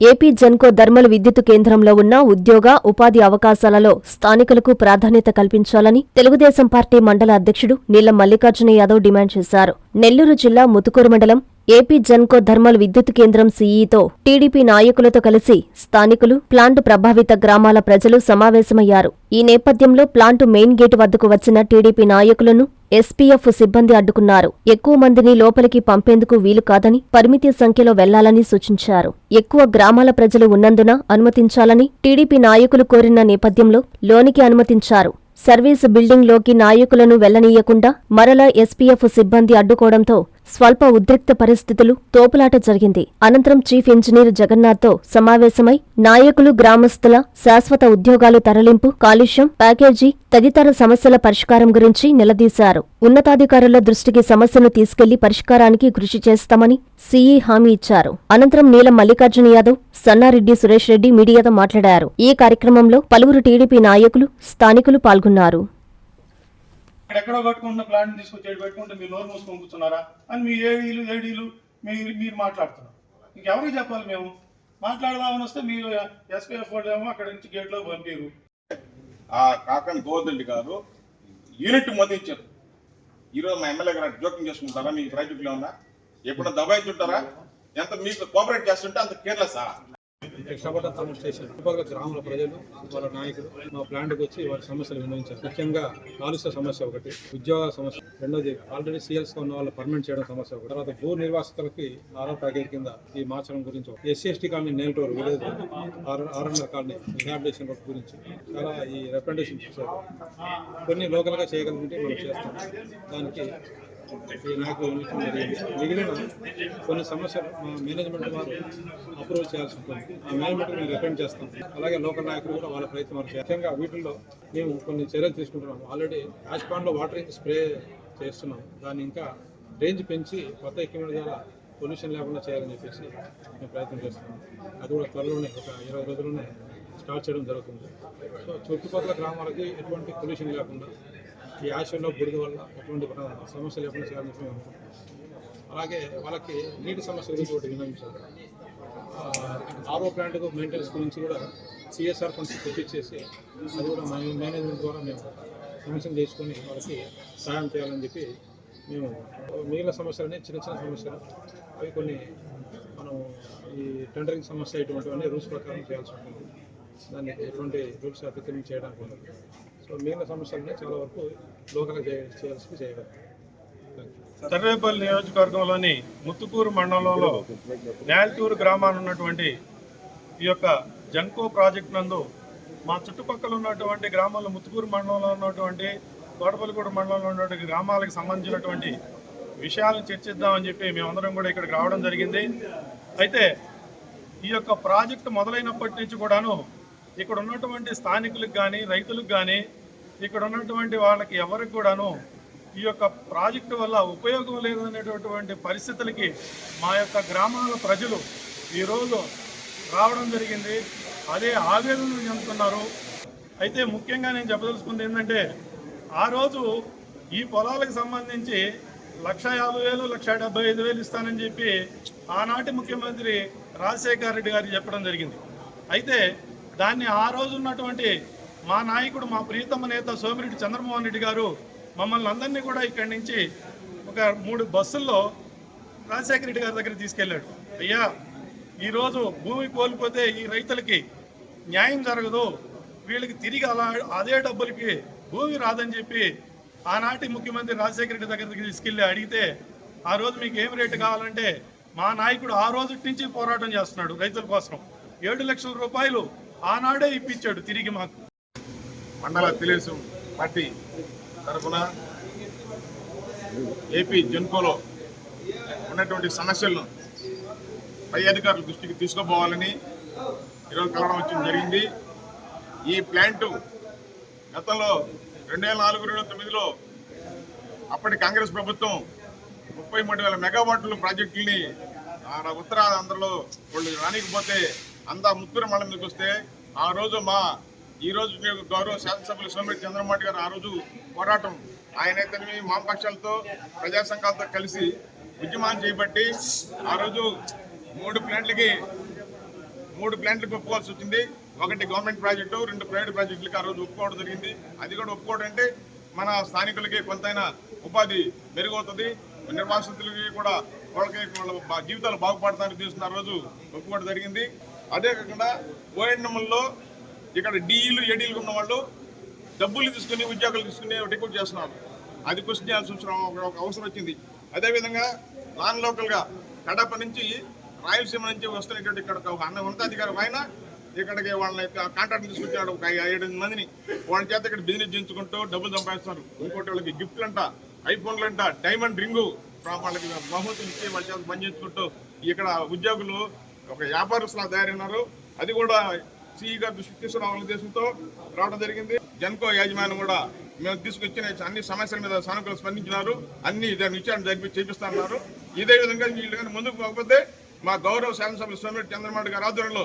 AP Genco thermal విద్యుత్ కేంద్రంలో ఉన్న ఉద్యోగ ఉపాధి అవకాశాలలో స్థానికులకు ప్రాధాన్యత కల్పించాలని తెలుగుదేశం పార్టీ మండల అధ్యక్షుడు నీలం మల్లికార్జున యాదవ్ డిమాండ్ చేశారు. నెల్లూరు జిల్లా ముతుకూరు మండలం ఏపీ జన్కో ధర్మల్ విద్యుత్ కేంద్రం సీఈతో టీడీపీ నాయకులతో కలిసి స్థానికులు ప్లాంట్ ప్రభావిత గ్రామాల ప్రజలు సమావేశమయ్యారు. ఈ నేపథ్యంలో ప్లాంటు మెయిన్ గేటు వద్దకు వచ్చిన టీడీపీ నాయకులను ఎస్పీఎఫ్ సిబ్బంది అడ్డుకున్నారు. ఎక్కువ మందిని లోపలికి పంపేందుకు వీలు కాదని పరిమితి సంఖ్యలో వెళ్ళాలని సూచించారు. ఎక్కువ గ్రామాల ప్రజలు ఉన్నందున అనుమతించాలని టీడీపీ నాయకులు కోరిన నేపథ్యంలో లోనికి అనుమతించారు. సర్వీస్ బిల్డింగ్లోకి నాయకులను వెళ్ళనీయకుండా మరలా ఎస్పీఎఫ్ సిబ్బంది అడ్డుకోవడంతో స్వల్ప ఉద్రిక్త పరిస్థితులు తోపులాట జరిగింది. అనంతరం చీఫ్ ఇంజనీర్ జగన్నాథ్తో సమావేశమై నాయకులు గ్రామస్తుల శాశ్వత ఉద్యోగాలు తరలింపు కాలుష్యం ప్యాకేజీ తదితర సమస్యల పరిష్కారం గురించి నిలదీశారు. ఉన్నతాధికారుల దృష్టికి సమస్యను తీసుకెళ్ళి పరిష్కారానికి కృషి చేస్తామని సీఈ హామీ ఇచ్చారు. అనంతరం నీలం మల్లికార్జున యాదవ్ సన్నారెడ్డి సురేష్ రెడ్డి మీడియాతో మాట్లాడారు. ఈ కార్యక్రమంలో పలువురు టీడీపీ నాయకులు స్థానికులు పాల్గొన్నారు. ఎక్కడో కట్టుకుంటున్న ప్లాంట్ తీసుకొచ్చి పెట్టుకుంటే మీరు నోరు మూసుకొని కూర్చున్నారా అని మీ ఏడీలు ఏడీలు మీరు మీరు మాట్లాడుతున్నారు. ఇంకెవరికి చెప్పాలి మేము? మాట్లాడదామని వస్తే మీరు ఎస్పీఎఫ్ వాళ్ళు ఏమో అక్కడ నుంచి గేట్లో పంపారు. ఆ కాకని గోవర్ధన్ గారు యూనిట్ మోదించారు. ఈరోజు మా ఎమ్మెల్యే గారు జోక్యం చేసుకుంటారా? మీ ప్రాజెక్టులో ఉన్నా ఎప్పుడో దబాయించుంటారా? ఎంత మీకు కోఆపరేట్ చేస్తుంటే అంత కేర్లెస్ కృష్ణపట్ట థర్మల్ స్టేషన్ చుట్టుపక్కల గ్రామాల ప్రజలు వాళ్ళ నాయకులు మా ప్లాంట్కి వచ్చి వారి సమస్యలు వినియోగించారు ముఖ్యంగా కాలుష్య సమస్య ఒకటి ఉద్యోగ సమస్య రెండోది ఆల్రెడీ సీఎల్స్గా ఉన్న వాళ్ళు పర్మనెంట్ చేయడం సమస్య ఒకటి. తర్వాత భూ నిర్వాసితులకి ఆరో ప్యాకేజ్ కింద ఈ మార్చడం గురించి SC ST colony Nelatur village RNR colony rehabilitation work గురించి చాలా ఈ రిప్రజెంటేషన్ చేశారు కొన్ని లోకల్గా చేయగలిగితే మనం చేస్తాం. దానికి ఇది నాకు మిగిలిన కొన్ని సమస్యలు మా మేనేజ్మెంట్ వారు అప్రూవ్ చేయాల్సి ఉంటుంది ఆ మేనేజ్మెంట్ మేము రికమెండ్ చేస్తాం అలాగే లోకల్ నాయకులు కూడా వాళ్ళ ప్రయత్నం ముఖ్యంగా వీటిల్లో మేము కొన్ని చర్యలు తీసుకుంటున్నాం ఆల్రెడీ యాష్ పాండ్లో వాటరింగ్ స్ప్రే చేస్తున్నాం దాన్ని ఇంకా రేంజ్ పెంచి కొత్త ఎక్విప్మెంట్ ద్వారా పొల్యూషన్ లేకుండా చేయాలని చెప్పేసి మేము ప్రయత్నం చేస్తున్నాం అది కూడా త్వరలోనే ఒక ఇరవై రోజుల్లోనే స్టార్ట్ చేయడం జరుగుతుంది సో చుట్టుపక్కల గ్రామాలకి ఎటువంటి పొల్యూషన్ లేకుండా ఈ యాషల్లో బురిది వల్ల ఎటువంటి సమస్యలు లేకుండా చేయాలని చెప్పి మేము అనుకుంటున్నాం అలాగే వాళ్ళకి నీటి సమస్య గురించి ఒకటి వినియోగించారు ఆర్ఓ ప్లాంట్ మెయింటెనెన్స్ గురించి కూడా సిఎస్ఆర్ ఫండ్స్ తెప్పించేసి అది కూడా మా మేనేజ్మెంట్ ద్వారా మేము సమస్యలు చేసుకొని వాళ్ళకి సహాయం చేయాలని చెప్పి మేము మిగిలిన సమస్యలని చిన్న చిన్న సమస్యలు. అవి కొన్ని మనం ఈ టెండరింగ్ సమస్య ఇటువంటివన్నీ రూల్స్ ప్రకారం చేయాల్సి ఉంటుంది. దాన్ని ఎటువంటి రూల్స్ అతిక్రమం చేయడానికి ఉండదు. మిగిలిన సమస్యలను చాలా వరకు లోకల్గా చేయాల్సి చేయగలం. తర్రేపల్లి నియోజకవర్గంలోని ముత్తుకూరు మండలంలో న్యాయతూరు గ్రామాన్ని ఉన్నటువంటి ఈ యొక్క జన్కో ప్రాజెక్ట్ నందు మా చుట్టుపక్కల ఉన్నటువంటి గ్రామాల్లో ముత్తుకూరు మండలంలో ఉన్నటువంటి తోటపల్లిగూడ మండలంలో ఉన్నటువంటి గ్రామాలకు సంబంధించినటువంటి విషయాలను చర్చిద్దామని చెప్పి మేమందరం కూడా ఇక్కడికి రావడం జరిగింది. అయితే ఈ యొక్క ప్రాజెక్టు మొదలైనప్పటి నుంచి కూడాను ఇక్కడ ఉన్నటువంటి స్థానికులకు కానీ రైతులకు కానీ ఇక్కడ ఉన్నటువంటి వాళ్ళకి ఎవరికి కూడాను ఈ యొక్క ప్రాజెక్టు వల్ల ఉపయోగం లేదనేటటువంటి పరిస్థితులకి మా యొక్క గ్రామాల ప్రజలు ఈరోజు రావడం జరిగింది. అదే ఆవేదన చెందుతున్నారు. అయితే ముఖ్యంగా నేను చెప్పదలుచుకుంది ఏంటంటే ఆ రోజు ఈ పొలాలకు సంబంధించి లక్ష యాభై వేలు లక్ష డెబ్బై ఐదు వేలు ఇస్తానని చెప్పి ఆనాటి ముఖ్యమంత్రి రాజశేఖర రెడ్డి గారు చెప్పడం జరిగింది. అయితే దాన్ని ఆ రోజు ఉన్నటువంటి మా నాయకుడు మా ప్రియతమ నేత సోమిరెడ్డి చంద్రమోహన్ రెడ్డి గారు మమ్మల్ని అందరినీ కూడా ఇక్కడి నుంచి ఒక మూడు బస్సుల్లో రాజశేఖర రెడ్డి గారి దగ్గర తీసుకెళ్ళాడు. అయ్యా ఈరోజు భూమి కోల్పోతే ఈ రైతులకి న్యాయం జరగదు వీళ్ళకి తిరిగి అలా అదే డబ్బులకి భూమి రాదని చెప్పి ఆనాటి ముఖ్యమంత్రి రాజశేఖర రెడ్డి దగ్గరికి తీసుకెళ్ళి అడిగితే ఆ రోజు మీకు ఏం రేటు కావాలంటే మా నాయకుడు ఆ రోజు నుంచి పోరాటం చేస్తున్నాడు రైతుల కోసం. ఏడు లక్షల రూపాయలు ఆనాడే ఇప్పించాడు తిరిగి మాకు. మండల తెలుగుదేశం పార్టీ తరఫున ఏపీ జన్కోలో ఉన్నటువంటి సమస్యలను పై అధికారుల దృష్టికి తీసుకుపోవాలని ఈరోజు కలవడం వచ్చింది జరిగింది. ఈ ప్లాంటు గతంలో రెండు వేల నాలుగు రెండు వేల తొమ్మిదిలో అప్పటి కాంగ్రెస్ ప్రభుత్వం ముప్పై మూడు వేల మెగావాట్ల ప్రాజెక్టుల్ని ఆడ ఉత్తరాంధ్రలో వాళ్ళు రానికపోతే అంతా ముత్తురు మండలం వస్తే ఆ రోజు మా ఈ రోజు గౌరవ శాసనసభ్యులు సోమిరెడ్డి చంద్రబాబు గారు ఆ రోజు పోరాటం. ఆయనైతే వామపక్షాలతో ప్రజా సంఘాలతో కలిసి ఉద్యమాన్ని చేపట్టి ఆ రోజు మూడు ప్లాంట్లకి మూడు ప్లాంట్లకు ఒప్పుకోవాల్సి వచ్చింది. ఒకటి గవర్నమెంట్ ప్రాజెక్టు రెండు ప్రైవేట్ ప్రాజెక్టులకి ఆ రోజు ఒప్పుకోవడం జరిగింది. అది కూడా ఒప్పుకోవడం అంటే మన స్థానికులకి కొంతైనా ఉపాధి మెరుగవుతుంది. నిర్వాసితులకి కూడా వాళ్ళకి వాళ్ళ జీవితాలు బాగుపడతానికి తీసుకున్న రోజు ఒప్పుకోవడం జరిగింది. అదే కాకుండా ఓఎన్ఎంలో ఇక్కడ డీఈలు ఏడీలు ఉన్న వాళ్ళు డబ్బులు తీసుకుని ఉద్యోగాలు తీసుకుని రిక్రూట్ చేస్తున్నారు. అది క్వశ్చన్ చేయాల్సి వచ్చిన ఒక- అవసరం వచ్చింది. అదేవిధంగా నాన్ లోకల్గా కడప నుంచి రాయలసీమ నుంచి వస్తున్నటువంటి ఇక్కడ ఒక అన్న ఉన్నతాధికారి ఆయన ఇక్కడికి వాళ్ళని కాంట్రాక్ట్ తీసుకొచ్చాడు ఒక ఏడు మందిని. వాళ్ళ చేత ఇక్కడ బిజినెస్ చేయించుకుంటూ డబ్బులు సంపాదిస్తున్నారు. ఇంకోటి వాళ్ళకి గిఫ్ట్లు అంట ఐఫోన్లు అంట డైమండ్ రింగు. వాళ్ళకి బహుమతులు ఇచ్చి వాళ్ళ చేత పనిచేసుకుంటూ ఇక్కడ ఉద్యోగులు ఒక వ్యాపారస్తులు తయారైనారు. అది కూడా సిఈ గారు దృష్టికి తీసుకురావాలనే ఉద్దేశంతో రావడం జరిగింది. జన్కో యాజమాన్యం కూడా మేము తీసుకొచ్చిన అన్ని సమస్యల మీద సానుకూల స్పందించినారు. అన్ని దాని విచారణ జరిపి చేపిస్తున్నారు ఇదే విధంగా వీళ్ళు కానీ ముందుకు పోకపోతే మా గౌరవ శాసనసభ్యులు సోమిరెడ్డి చంద్రబాబు గారి ఆధ్వర్యంలో